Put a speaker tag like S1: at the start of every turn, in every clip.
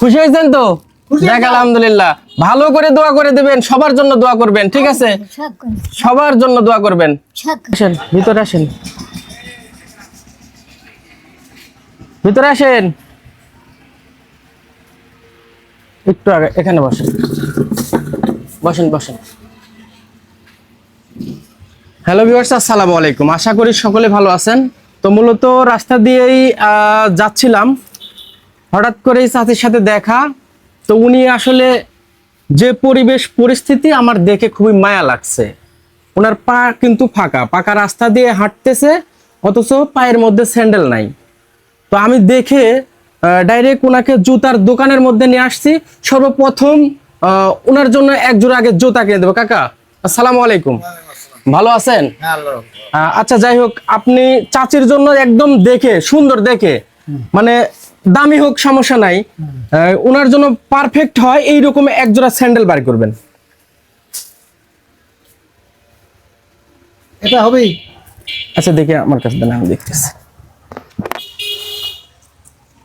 S1: খুশি হয়েছেন তো আলহামদুলিল্লাহ ভালো করে দোয়া করে দেবেন সবার জন্য দোয়া করবেন ঠিক আচ্ছা, আছে সবার জন্য দোয়া করবেন আসেন ভিতরে আসেন ভিতরে আসেন একটু আগে এখানে বসেন বসেন বসেন হ্যালো ভিউয়ার্স আসসালামু আলাইকুম আশা করি সকলে ভালো আছেন তো মূলত রাস্তা দিয়েই যাচ্ছিলাম হঠাৎ করে চাচির সাথে দেখা তো উনি আসলে যে পরিবেশ পরিস্থিতি আমার দেখে খুবই মায়া লাগছে ওনার পা কিন্তু ফাঁকা পাকা রাস্তা দিয়ে হাঁটতেছে অথচ পায়ের মধ্যে স্যান্ডেল নাই তো আমি দেখে ডাইরেক্ট ওনাকে জুতার দোকানের মধ্যে নিয়ে আসছি সর্বপ্রথম ওনার জন্য এক আগে জুতা কিনে দেবো কাকা আসসালাম আলাইকুম ভালো আছেন হ্যাঁ, আচ্ছা যাই হোক আপনি চাচির জন্য একদম দেখে সুন্দর দেখে মানে দামি হোক সমস্যা নাই ওনার জন্য পারফেক্ট হয় এই রকম একজোড়া স্যান্ডেল বার করবেন এটা হবেই আচ্ছা দেখি আমার কাছে দেন আমি দেখতেছি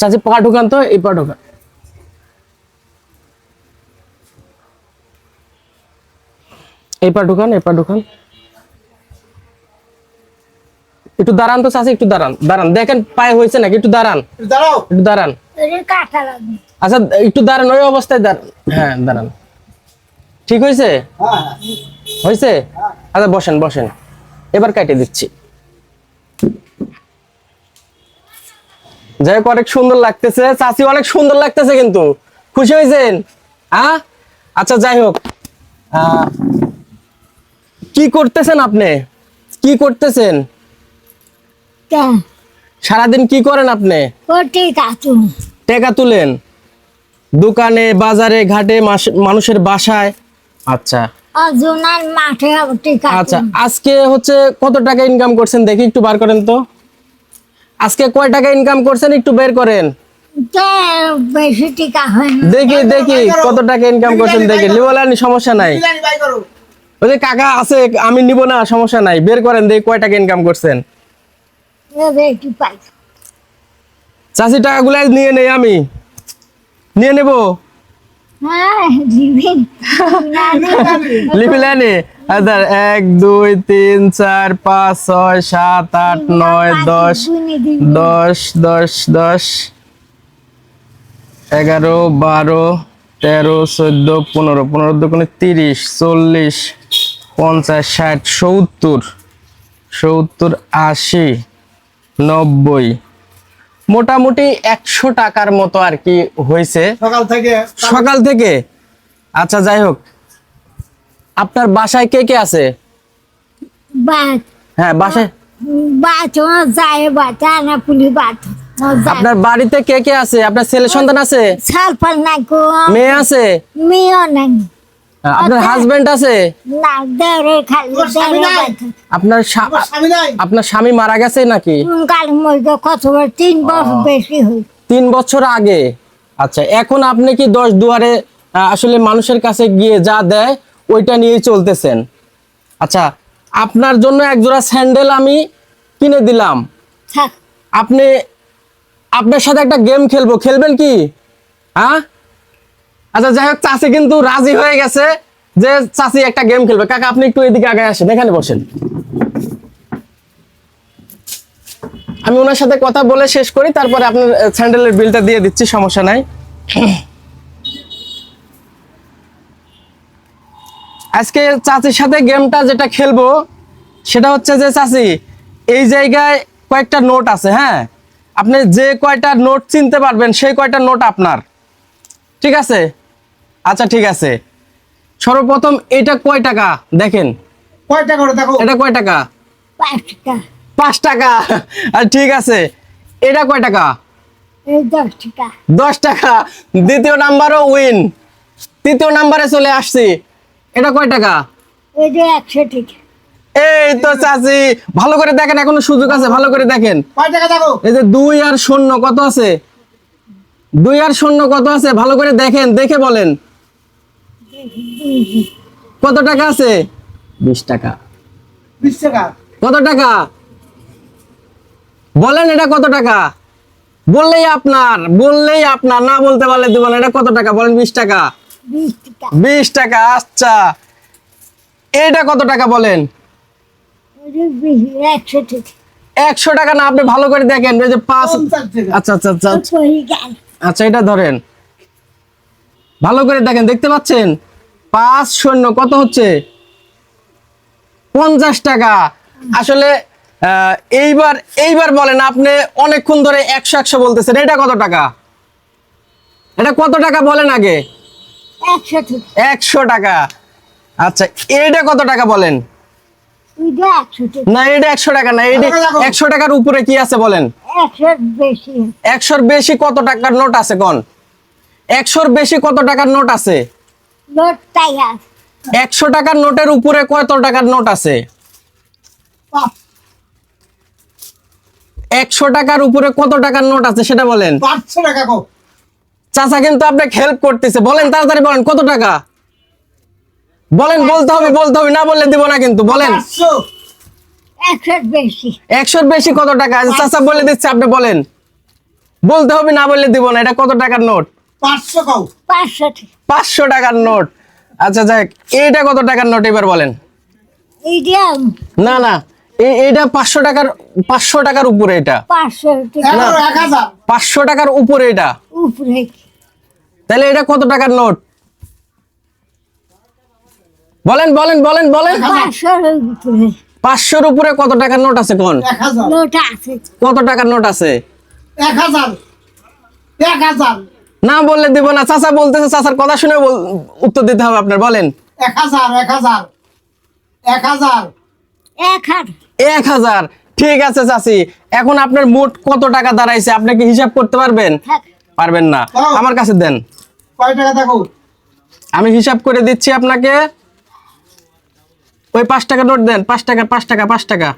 S1: চাচি আচ্ছা, পা ঢোকান তো এই পা ঢোকান এই পা ঢোকান এই পা ঢোকান একটু দাঁড়ান তো চাষি একটু দাঁড়ান দাঁড়ান দেখেন পায়ে হয়েছে নাকি একটু দাঁড়ান একটু দাঁড়ান আচ্ছা একটু দাঁড়ান ওই অবস্থায় দাঁড়ান হ্যাঁ দাঁড়ান ঠিক হয়েছে হ্যাঁ, হয়েছে আচ্ছা বসেন বসেন এবার কাটে দিচ্ছি যাই হোক অনেক সুন্দর লাগতেছে চাষি অনেক সুন্দর লাগতেছে কিন্তু খুশি হয়েছেন হ্যাঁ আচ্ছা যাই হোক কি করতেছেন আপনি কি করতেছেন সারাদিন কি করেন আপনি টেকা তুলেন দোকানে বাজারে ঘাটে মানুষের বাসায় আচ্ছা।, আচ্ছা আজকে হচ্ছে কত টাকা ইনকাম করছেন দেখি একটু বার করেন তো আজকে কয় টাকা ইনকাম করছেন একটু বের করেন দেখি দেখি কত টাকা ইনকাম করছেন দেখি লিবলানি সমস্যা নাই ওই কাকা আছে আমি নিব না সমস্যা নাই বের করেন দেখি কয় টাকা ইনকাম করছেন একটু টাকা গুলা টাকাগুলো নিয়ে নেই আমি নিয়ে নেব হ্যাঁ, হ্যাঁ, এক দুই তিন চার পাঁচ ছয় সাত আট নয় দশ দশ দশ দশ এগারো বারো তেরো চোদ্দ পনেরো পনেরো দোকানে তিরিশ চল্লিশ পঞ্চাশ ষাট সত্তর সত্তর আশি নব্বই মোটামুটি একশো টাকার মতো আর কি হয়েছে সকাল থেকে সকাল থেকে আচ্ছা যাই হোক আপনার বাসায় কে কে আছে হ্যাঁ বাসায় আপনার বাড়িতে কে কে আছে আপনার ছেলে সন্তান আছে মেয়ে আছে
S2: মেয়ে নাই
S1: আপনার হাজবেন্ড আচ্ছা। আছে আপনার আপনার স্বামী মারা গেছে নাকি তিন বছর আগে আচ্ছা এখন আপনি কি দশ দুয়ারে আসলে মানুষের কাছে গিয়ে যা দেয় ওইটা নিয়ে চলতেছেন আচ্ছা আপনার জন্য একজোড়া স্যান্ডেল আমি কিনে দিলাম আপনি আপনার সাথে একটা গেম খেলবো খেলবেন কি হ্যাঁ আচ্ছা যাই হোক চাষি কিন্তু রাজি হয়ে গেছে যে চাষি একটা গেম খেলবে কাকা আপনি একটু এদিকে আগে আসেন এখানে বসেন আমি ওনার সাথে কথা বলে শেষ করি তারপরে আপনার স্যান্ডেলের বিলটা দিয়ে দিচ্ছি সমস্যা নাই আজকে চাচির সাথে গেমটা যেটা খেলবো সেটা হচ্ছে যে চাচি এই জায়গায় কয়েকটা নোট আছে হ্যাঁ আপনি যে কয়টা নোট চিনতে পারবেন সেই কয়টা নোট আপনার ঠিক আছে আচ্ছা ঠিক আছে সর্বপ্রথম এটা কয় টাকা দেখেন
S2: কয় টাকা দেখো
S1: এটা কয় টাকা পাঁচ টাকা আর ঠিক আছে এটা কয় টাকা দশ টাকা দ্বিতীয় নাম্বারও উইন তৃতীয় নাম্বারে চলে আসছি এটা কয় টাকা এই তো চাচি ভালো করে দেখেন এখনো সুযোগ আছে ভালো করে দেখেন এই যে দুই আর শূন্য কত আছে দুই আর শূন্য কত আছে ভালো করে দেখেন দেখে বলেন কত টাকা আছে বিশ টাকা বিশ টাকা কত টাকা বলেন এটা কত টাকা বললেই আপনার বললেই আপনার না বলতে পারলে দিব এটা কত টাকা বলেন বিশ টাকা বিশ টাকা আচ্ছা এটা কত টাকা বলেন একশো টাকা না আপনি ভালো করে দেখেন ওই যে পাঁচ আচ্ছা আচ্ছা আচ্ছা আচ্ছা এটা ধরেন ভালো করে দেখেন দেখতে পাচ্ছেন পাঁচ শূন্য কত হচ্ছে পঞ্চাশ টাকা আসলে এইবার এইবার বলেন আপনি অনেকক্ষণ ধরে একশো একশো বলতেছেন এটা কত টাকা এটা কত টাকা বলেন আগে একশো টাকা আচ্ছা এটা কত টাকা বলেন না এটা একশো টাকা না এটা একশো টাকার উপরে কি আছে বলেন একশোর বেশি কত টাকার নোট আছে কন একশোর বেশি কত টাকার নোট আছে নোট তাই আছে 100 টাকার নোটের উপরে কত টাকার নোট আছে 100 টাকার উপরে কত টাকার নোট আছে সেটা বলেন
S2: 500 টাকা কো
S1: চাচা কিন্তু আপনাকে হেল্প করতেছে বলেন তাড়াতাড়ি বলেন কত টাকা বলেন বলতে হবে বলতে হবে না বললে দিব না কিন্তু বলেন
S2: 100 বেশি
S1: 100 বেশি কত টাকা চাচা বলে দিচ্ছে আপনি বলেন বলতে হবে না বললে দিব না এটা কত টাকার নোট পাঁচশো টাকার নোট আচ্ছা যাক এইটা কত টাকার নোট এবার বলেন না না এটা পাঁচশো টাকার পাঁচশো টাকার উপরে এটা পাঁচশো টাকার উপরে এটা তাহলে এটা কত টাকার নোট বলেন বলেন বলেন বলেন পাঁচশোর উপরে কত টাকার নোট আছে কোন কত টাকার নোট আছে
S2: এক হাজার
S1: না বললে দিব না চাচা বলতেছে চাচার কথা শুনে উত্তর দিতে হবে আপনার বলেন
S2: এক হাজার এক হাজার এক হাজার
S1: এক হাজার ঠিক আছে চাচি এখন আপনার মোট কত টাকা দাঁড়াইছে আপনি কি হিসাব করতে পারবেন পারবেন না আমার কাছে দেন কয় টাকা দেখো আমি হিসাব করে দিচ্ছি আপনাকে ওই পাঁচ টাকা নোট দেন পাঁচ টাকা পাঁচ টাকা পাঁচ টাকা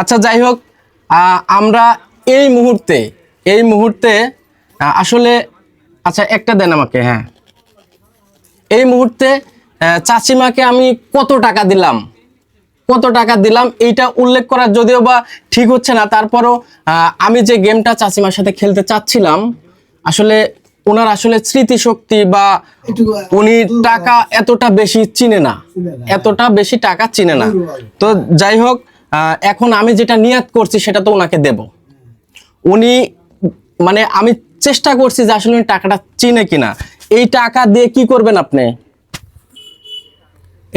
S1: আচ্ছা যাই হোক আমরা এই মুহূর্তে এই মুহূর্তে আসলে আচ্ছা একটা দেন আমাকে হ্যাঁ এই মুহূর্তে চাচিমাকে আমি কত টাকা দিলাম কত টাকা দিলাম এইটা উল্লেখ করার যদিও বা ঠিক হচ্ছে না তারপরও আমি যে গেমটা চাচিমার সাথে খেলতে চাচ্ছিলাম আসলে ওনার আসলে স্মৃতিশক্তি বা উনি টাকা এতটা বেশি চিনে না এতটা বেশি টাকা চিনে না তো যাই হোক এখন আমি যেটা নিয়াত করছি সেটা তো ওনাকে দেব উনি মানে আমি চেষ্টা করছি যে আসলে উনি টাকাটা চিনে কিনা এই টাকা দিয়ে কি করবেন আপনি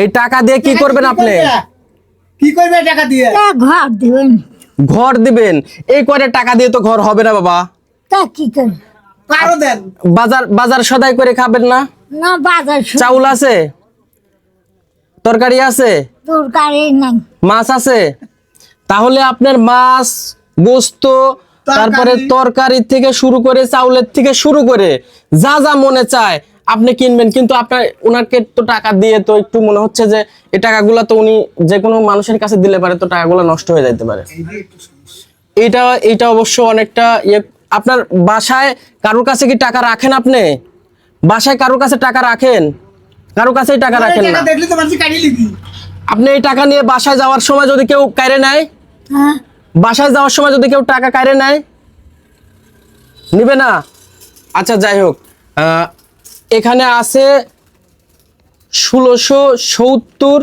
S1: এই টাকা দিয়ে কি করবেন আপনি
S2: কি করবে টাকা দিয়ে ঘর দিবেন
S1: ঘর দিবেন এই করে টাকা দিয়ে তো ঘর হবে না বাবা তা কি দেন বাজার বাজার সদাই করে খাবেন না না বাজার চাউল আছে তরকারি আছে
S2: তরকারি নাই
S1: মাছ আছে তাহলে আপনার মাছ গোস্ত তারপরে তরকারি থেকে শুরু করে চাউলের থেকে শুরু করে যা যা মনে চায় আপনি কিনবেন কিন্তু আপনার ওনাকে তো টাকা দিয়ে তো একটু মনে হচ্ছে যে এই টাকাগুলো তো উনি যে কোনো মানুষের কাছে দিলে পারে তো টাকাগুলো নষ্ট হয়ে যাইতে পারে এটা এটা অবশ্য অনেকটা ইয়ে আপনার বাসায় কারোর কাছে কি টাকা রাখেন আপনি বাসায় কারোর কাছে টাকা রাখেন কারোর কাছেই টাকা রাখেন না আপনি এই টাকা নিয়ে বাসায় যাওয়ার সময় যদি কেউ কাইরে নেয় হ্যাঁ। বাসায় যাওয়ার সময় যদি কেউ টাকা কাইরে নেয় নিবে না আচ্ছা যাই হোক এখানে আছে ষোলোশো সত্তর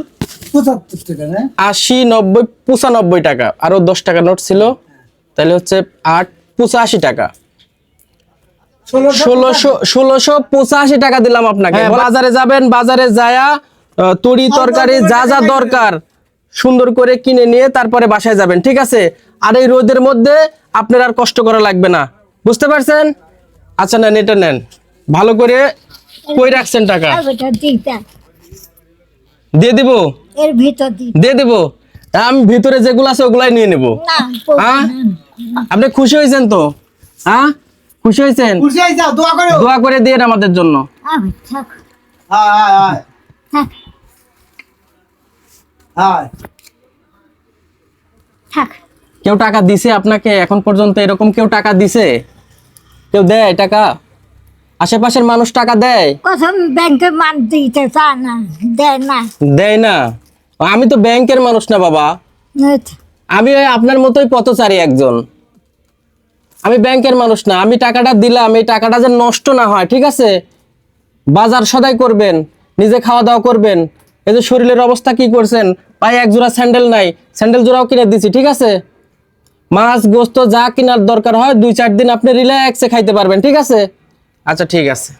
S1: হ্যাঁ? আশি নব্বই পঁচানব্বই টাকা আরও দশ টাকা নোট ছিল তাহলে হচ্ছে আট পঁচাশি টাকা ষোলোশো ষোলোশো পঁচাশি টাকা দিলাম আপনাকে হ্যাঁ, বাজারে যাবেন বাজারে যায়া তরি হ্যাঁ, তরকারি যা যা দরকার সুন্দর করে কিনে নিয়ে তারপরে বাসায় যাবেন ঠিক আছে আর এই রোদের মধ্যে আপনার আর কষ্ট করা লাগবে না বুঝতে পারছেন আচ্ছা নেন এটা নেন ভালো করে কই রাখছেন টাকা দিয়ে দিব দিয়ে দিব আমি ভিতরে যেগুলো আছে ওগুলাই নিয়ে নেব হ্যাঁ আপনি খুশি হয়েছেন তো হ্যাঁ খুশি হয়েছেন দোয়া করে দিয়ে আমাদের জন্য
S2: হ্যাঁ হ্যাঁ
S1: হ্যাঁ কেউ টাকা দিছে আপনাকে এখন পর্যন্ত এরকম কেউ টাকা দিছে কেউ দেয় টাকা আশেপাশের মানুষ টাকা দেয় না আমি তো ব্যাংকের মানুষ না বাবা আমি আপনার মতোই পথচারী একজন আমি ব্যাংকের মানুষ না আমি টাকাটা দিলাম এই টাকাটা যে নষ্ট না হয় ঠিক আছে বাজার সদাই করবেন নিজে খাওয়া দাওয়া করবেন এই যে শরীরের অবস্থা কি করছেন পায়ে এক জোড়া স্যান্ডেল নাই স্যান্ডেল জোড়াও কিনে দিছি ঠিক আছে মাছ গোস্ত যা কেনার দরকার হয় দুই চার দিন আপনি রিল্যাক্সে খাইতে পারবেন ঠিক আছে আচ্ছা ঠিক আছে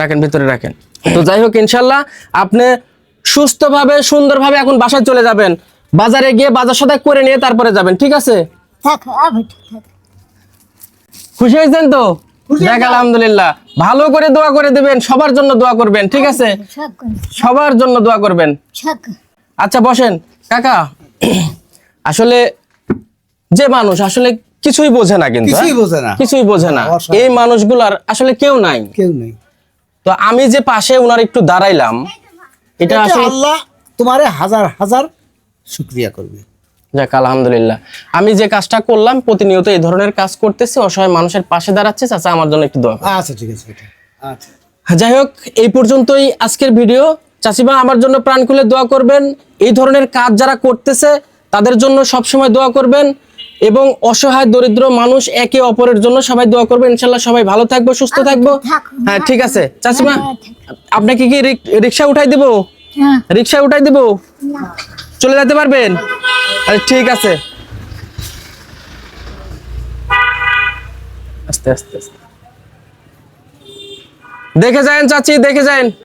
S1: রাখেন ভিতরে রাখেন তো যাই হোক ইনশাল্লাহ আপনি সুস্থভাবে সুন্দরভাবে এখন বাসায় চলে যাবেন বাজারে গিয়ে বাজার সদায় করে নিয়ে তারপরে যাবেন ঠিক আছে খুশি হয়েছেন তো যাক আলহামদুলিল্লাহ ভালো করে দোয়া করে দেবেন সবার জন্য দোয়া করবেন ঠিক আছে আচ্ছা, আচ্ছা, আচ্ছা। সবার জন্য দোয়া করবেন আচ্ছা বসেন কাকা আসলে যে মানুষ আসলে কিছুই বোঝে না কিন্তু কিছুই হ্যাঁ? বোঝে না এই মানুষগুলার আসলে কেউ নাই কেউ নাই তো আমি যে পাশে ওনার একটু দাঁড়াইলাম এটা আসলে আল্লাহ তোমারে হাজার হাজার শুকরিয়া করবে যাক আলহামদুলিল্লাহ আমি যে কাজটা করলাম প্রতিনিয়ত এই ধরনের কাজ করতেছি অসহায় মানুষের পাশে দাঁড়াচ্ছে চাচা আমার জন্য একটু দোয়া আচ্ছা ঠিক আছে আচ্ছা যাই হোক এই পর্যন্তই আজকের ভিডিও চাচিমা আমার জন্য প্রাণ খুলে দোয়া করবেন এই ধরনের কাজ যারা করতেছে তাদের জন্য সবসময় দোয়া করবেন এবং অসহায় দরিদ্র মানুষ একে অপরের জন্য সবাই দোয়া করবেন ইনশাল্লাহ সবাই ভালো থাকবো সুস্থ থাকবো হ্যাঁ ঠিক আছে চাচিমা হ্যাঁ, হ্যাঁ, আপনাকে কি রিক্সা উঠাই দেবো হ্যাঁ। রিক্সা উঠাই দেবো চলে যেতে পারবেন আরে ঠিক আছে আস্তে আস্তে আস্তে দেখে যান চাচি দেখে যান